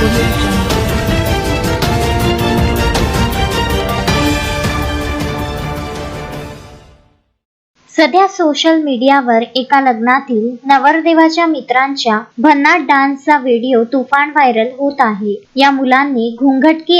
Revolution. सध्या social मीडियावर एका लग्नातील नवरदेवाच्या मित्रांच्या भन्नाट डान्सचा व्हिडिओ तुफान व्हायरल होत आहे. या मुलांनी घुंगट की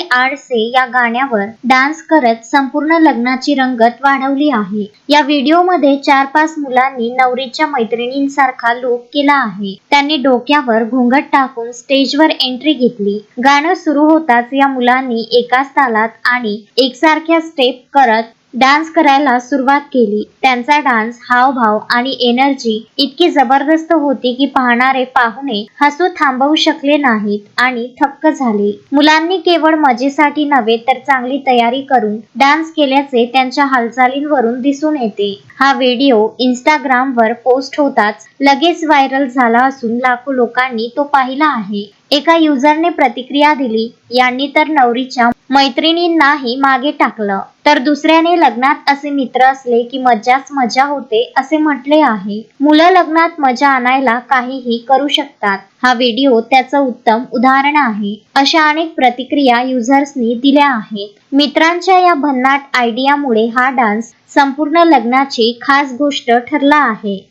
या गाण्यावर डान्स करत संपूर्ण लग्नाची रंगत वाढवली आहे. या व्हिडिओमध्ये चार पाच मुलांनी नवरीच्या मैत्रिणींसारखा लुक केला आहे. त्यांनी डोक्यावर घुंगट टाकून स्टेजवर एंट्री घेतली. गाणं सुरू होताच या मुलांनी एकाच तालात आणि एकसारख्या स्टेप करत डान्स करायला सुरुवात केली. त्यांचा डान्स हावभाव आणि एनर्जी इतकी जबरदस्त होती की पाहणारे पाहुणे हसू थांबवू शकले नाहीत आणि थक्क झाले. मुलांनी केवळ मजेसाठी नव्हे तर चांगली तयारी करून डान्स केल्याचे त्यांच्या हालचालींवरून दिसून येते. हा व्हिडिओ इंस्टाग्राम वर पोस्ट होताच लगेच व्हायरल झाला असून लाखो लोकांनी तो पाहिला आहे. एका युजरने प्रतिक्रिया दिली यांनी तर नवरीच्या मैत्रिणींनाही मागे टाकलं. तर दुसऱ्याने लग्नात असे मित्र असले की मजाच मजा होते असे म्हटले आहे. मुलं लग्नात मजा आणायला काहीही करू शकतात. हा व्हिडिओ त्याचं उत्तम उदाहरण आहे. अशा अनेक प्रतिक्रिया युजर्सनी दिल्या आहेत. मित्रांच्या या भन्नाट आयडियामुळे हा डान्स संपूर्ण लग्नाची खास गोष्ट ठरला आहे.